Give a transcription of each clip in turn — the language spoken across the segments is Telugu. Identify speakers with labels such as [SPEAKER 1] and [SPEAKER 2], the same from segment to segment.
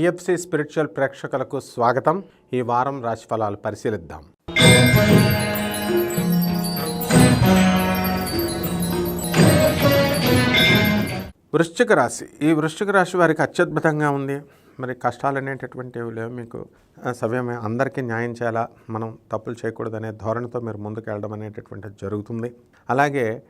[SPEAKER 1] టిఎఫ్సి స్పిరిచువల్ ప్రేక్షకులకు స్వాగతం. ఈ వారం రాశిఫలాలు పరిశీలిద్దాం. వృశ్చిక రాశి. ఈ వృశ్చిక రాశి వారికి అత్యద్భుతంగా ఉంది. మరి కష్టాలు అనేటటువంటివి లేవు మీకు. సవ్యమే. అందరికీ న్యాయం చేయాలా? మనం తప్పులు చేయకూడదనే ధోరణితో మీరు ముందుకు వెళ్ళడం అనేటటువంటిది జరుగుతుంది. అలాగే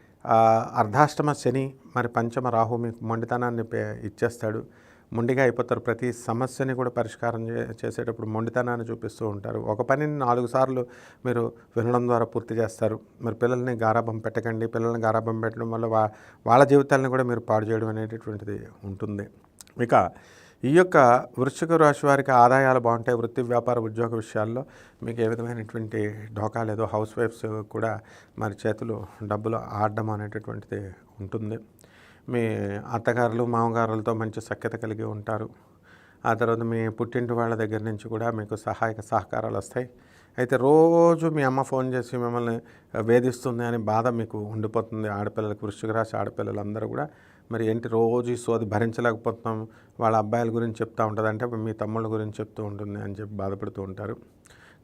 [SPEAKER 1] అర్ధాష్టమ శని మరి పంచమ రాహు మీకు మొండితనాన్ని పే- ఇచ్చేస్తాడు. మొండిగా అయిపోతారు. ప్రతి సమస్యని కూడా పరిష్కారం చే చేసేటప్పుడు మొండితనాన్ని చూపిస్తూ ఉంటారు. ఒక పనిని నాలుగు సార్లు మీరు వినడం ద్వారా పూర్తి చేస్తారు. మరి పిల్లల్ని గారాభం పెట్టకండి. పిల్లల్ని గారాభం పెట్టడం వల్ల వా వాళ్ళ జీవితాలను కూడా మీరు పాడు చేయడం అనేటటువంటిది ఉంటుంది. ఇక ఈ యొక్క వృశ్చిక రాశి వారికి ఆదాయాలు బాగుంటాయి. వృత్తి వ్యాపార ఉద్యోగ విషయాల్లో మీకు ఏ విధమైనటువంటి ఢోకా లేదు హౌస్ వైఫ్స్ కూడా మరి చేతులు డబ్బులు ఆడడం అనేటటువంటిది ఉంటుంది. మీ అత్తగారులు మామగారులతో మంచి సఖ్యత కలిగి ఉంటారు. ఆ తర్వాత మీ పుట్టింటి వాళ్ళ దగ్గర నుంచి కూడా మీకు సహాయక సహకారాలు వస్తాయి. అయితే రోజు మీ అమ్మ ఫోన్ చేసి మిమ్మల్ని వేధిస్తుంది అని బాధ మీకు ఉండిపోతుంది. ఆడపిల్లలకు వృశ్చిక రాశి ఆడపిల్లలందరూ కూడా. మరి ఏంటి రోజు ఈ సోది భరించలేకపోతున్నాం? వాళ్ళ అబ్బాయిల గురించి చెప్తూ ఉంటుంది అంటే మీ తమ్ముళ్ళ గురించి చెప్తూ ఉంటుంది అని చెప్పి బాధపడుతూ ఉంటారు.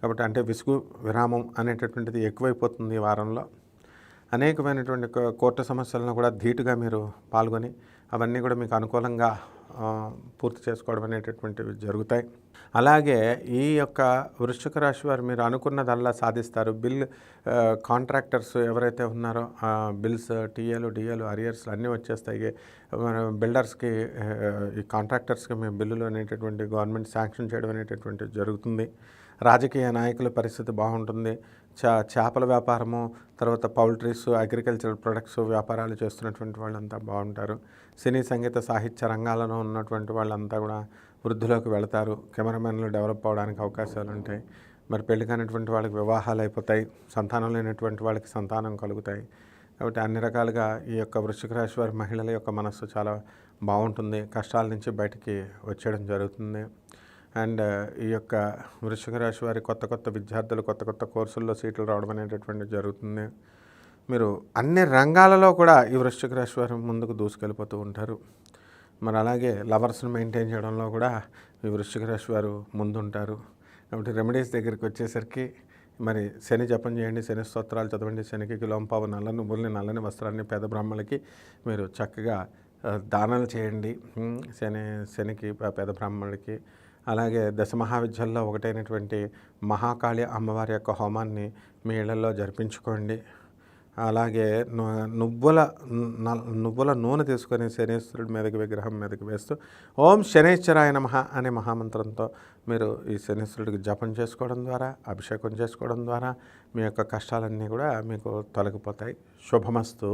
[SPEAKER 1] కాబట్టి అంటే విసుగు విరామం అనేటటువంటిది ఎక్కువైపోతుంది ఈ వారంలో. అనేకమైనటువంటి కోర్టు సమస్యలను కూడా ధీటుగా మీరు పాల్గొని అవన్నీ కూడా మీకు అనుకూలంగా పూర్తి చేసుకోవడం అనేటటువంటివి జరుగుతాయి. అలాగే ఈ యొక్క వృశ్చిక రాశి వారు మీరు అనుకున్నదల్లా సాధిస్తారు. బిల్ కాంట్రాక్టర్స్ ఎవరైతే ఉన్నారో బిల్స్ టీఏలు డిఏలు అరియర్స్లు అన్నీ వచ్చేస్తాయి. మన బిల్డర్స్కి ఈ కాంట్రాక్టర్స్కి మీ బిల్లులు అనేటటువంటి గవర్నమెంట్ శాంక్షన్ చేయడం అనేటటువంటిది జరుగుతుంది. రాజకీయ నాయకుల పరిస్థితి బాగుంటుంది. చా చేపల వ్యాపారము తర్వాత పౌల్ట్రీస్ అగ్రికల్చరల్ ప్రొడక్ట్స్ వ్యాపారాలు చేస్తున్నటువంటి వాళ్ళంతా బాగుంటారు. సినీ సంగీత సాహిత్య రంగాలలో ఉన్నటువంటి వాళ్ళంతా కూడా వృద్ధిలోకి వెళతారు. కెమెరామెన్లు డెవలప్ అవడానికి అవకాశాలు ఉంటాయి. మరి పెళ్ళి కానిటువంటి వాళ్ళకి వివాహాలు అయిపోతాయి. సంతానం లేనటువంటి వాళ్ళకి సంతానం కలుగుతాయి. కాబట్టి అన్ని రకాలుగా ఈ యొక్క వృశ్చిక రాశి వారి మహిళల యొక్క మనస్సు చాలా బాగుంటుంది. కష్టాల నుంచి బయటికి వచ్చేయడం జరుగుతుంది. అండ్ ఈ యొక్క వృశ్చిక రాశి వారి కొత్త కొత్త విద్యార్థులు కొత్త కొత్త కోర్సుల్లో సీట్లు రావడం అనేటటువంటిది జరుగుతుంది. మీరు అన్ని రంగాలలో కూడా ఈ వృశ్చిక రాశి వారు ముందుకు దూసుకెళ్ళిపోతూ ఉంటారు. మరి అలాగే లవర్స్ని మెయింటైన్ చేయడంలో కూడా ఈ వృశ్చిక రాశి వారు ముందుంటారు. కాబట్టి రెమెడీస్ దగ్గరికి వచ్చేసరికి మరి శని జపం చేయండి శని స్తోత్రాలు చదవండి శనికి కిలోంపావు నల్ల నువ్వుల్ని నల్లని వస్త్రాన్ని పేద బ్రాహ్మణులకి మీరు చక్కగా దానాలు చేయండి. శని శనికి పేద బ్రాహ్మణులకి అలాగే దశ మహావిద్యల్లో ఒకటైనటువంటి మహాకాళి అమ్మవారి యొక్క హోమాన్ని మీ ఇళ్ళలో జరిపించుకోండి. అలాగే నువ్వుల నువ్వుల నూనె తీసుకొని శనేశ్వరుడి మీదకి విగ్రహం మీదకి వేస్తూ ఓం శనేశ్వరాయ నమ అనే మహామంత్రంతో మీరు ఈ శనేశ్వరుడికి జపం చేసుకోవడం ద్వారా అభిషేకం చేసుకోవడం ద్వారా మీ యొక్క కష్టాలన్నీ కూడా మీకు తొలగిపోతాయి. శుభమస్తు.